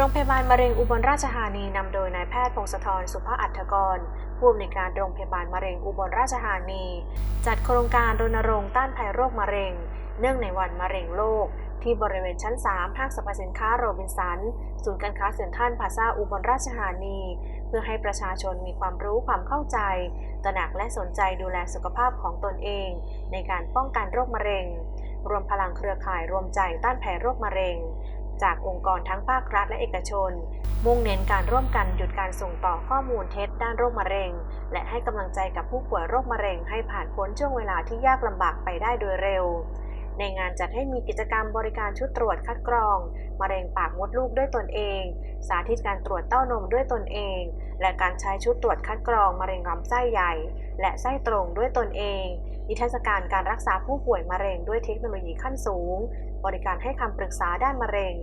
โรงพยาบาลมะเร็งอุบลราชธานีนำโดยนายแพทย์พงศธรสุภาอัฐกรผู้อำนวยการโรงพยาบาลมะเร็งอุบลราชธานี จัดโครงการรณรงค์ต้านภัยโรคมะเร็ง เนื่องในวันมะเร็งโลก ที่บริเวณชั้น 3 ห้างสรรพสินค้าโรบินสัน ศูนย์การค้าเซ็นทรัลพาซาอุบลราชธานี เพื่อให้ประชาชนมีความรู้ความเข้าใจ ตระหนักและสนใจดูแลสุขภาพของตนเอง ในการป้องกันโรคมะเร็ง รวมพลังเครือข่ายรวมใจต้านแพ้โรคมะเร็ง จากองค์กรทั้งภาครัฐและเอกชน มุ่งเน้นการร่วมกันหยุดการส่งต่อข้อมูลเท็จด้านโรคมะเร็ง และให้กำลังใจกับผู้ป่วยโรคมะเร็งให้ผ่านพ้นช่วงเวลาที่ยากลำบากไปได้โดยเร็ว ในงานจัดให้มีกิจกรรมบริการชุดตรวจคัดกรอง มะเร็งปากมดลูกด้วยตนเอง สาธิตการตรวจเต้านมด้วยตนเอง และการใช้ชุดตรวจคัดกรอง มะเร็งลำไส้ใหญ่ และไส้ตรงด้วยตนเอง นิทรรศการการรักษาผู้ป่วยมะเร็งด้วยเทคโนโลยีขั้นสูง บริการให้คำปรึกษาด้านมะเร็ง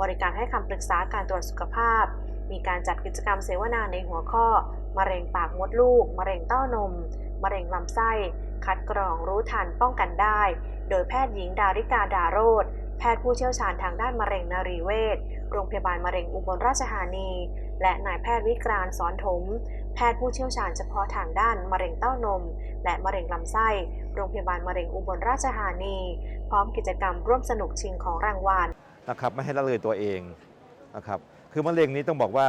บริการให้คำปรึกษาการตรวจสุขภาพ มีการจัดกิจกรรมเสวนาในหัวข้อ มะเร็งปากมดลูก มะเร็งเต้านม มะเร็งลำไส้ คัดกรองรู้ทันป้องกันได้ โดยแพทย์หญิงดาริกาดาโรธแพทย์ผู้เชี่ยวชาญทางด้านมะเร็งนรีเวชโรงพยาบาลมะเร็งอุบลราชธานี และนายแพทย์วิกรานสอนถม แพทย์ผู้เชี่ยวชาญเฉพาะทางด้านมะเร็งเต้านม และมะเร็งลำไส้ โรงพยาบาลมะเร็งอุบลราชธานี พร้อมกิจกรรมร่วมสนุกชิงของรางวัลนะครับไม่ให้ละเลยตัวเองนะครับคือมะเร็งนี้ต้องบอกว่า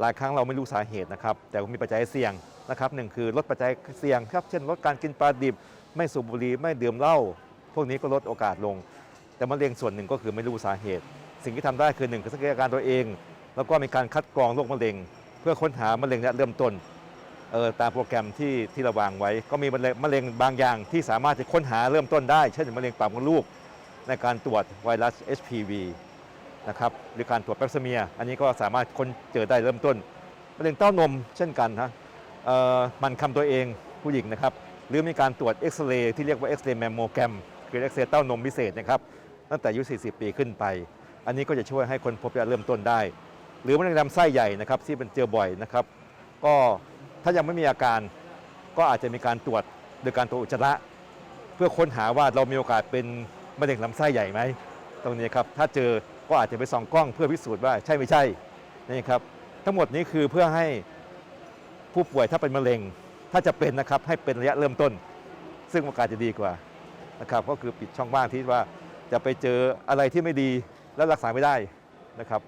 หลายครั้งเราไม่รู้สาเหตุนะครับ แต่ก็มีปัจจัยเสี่ยง นะครับหนึ่งคือลดปัจจัยเสี่ยงครับเช่นลดการกินปลาดิบ ไม่สูบบุหรี่ไม่ดื่มเหล้าพวกนี้ก็ลดโอกาสลง แต่มะเร็งส่วนหนึ่งก็คือไม่รู้สาเหตุ สิ่งที่ทำได้คือหนึ่งคือสังเกตอาการตัวเอง แล้วก็มีการคัดกรองโรคมะเร็ง เพื่อค้นหามะเร็งเนี่ยเริ่มต้นเออตามโปรแกรมที่ที่เราวางไว้ ก็มีมะเร็งมะเร็งบางอย่างที่สามารถจะค้นหาเริ่มต้นได้ เช่นมะเร็งปากมดลูกในการตรวจไวรัส HPV นะครับหรือการตรวจแปปซเมีย อันนี้ก็สามารถค้นเจอได้เริ่มต้นมะเร็งเต้านมเช่นกันนะ มันคำตัวเองผู้หญิงนะครับ หรือมีการตรวจเอ็กซเรย์ที่เรียกว่าเอ็กซเรย์แมมโมแกรมคือเอ็กซเรย์เต้านมพิเศษนะครับตั้งแต่อายุ 40 ปีขึ้นไป อันนี้ก็จะช่วยให้คนพบยาเริ่มต้นได้ หรือมะเร็งลำไส้ใหญ่นะครับที่เป็นเจอบ่อยนะครับ ก็ถ้ายังไม่มีอาการก็อาจจะมีการตรวจโดยการตรวจอุจจาระเพื่อค้นหาว่าเรามีโอกาสเป็นมะเร็งลำไส้ใหญ่ไหมตรงนี้ครับถ้าเจอก็อาจจะไปส่องกล้องเพื่อพิสูจน์ว่าใช่ไม่ใช่นี่ครับทั้งหมดนี้คือเพื่อให้ ผู้ป่วยถ้าเป็นมะเร็ง ถ้าจะเป็นนะครับให้เป็นระยะเริ่มต้น ซึ่งโอกาสจะดีกว่านะครับก็คือปิดช่องว่างที่ว่าจะไปเจออะไรที่ไม่ดีแล้วรักษาไม่ได้นะครับ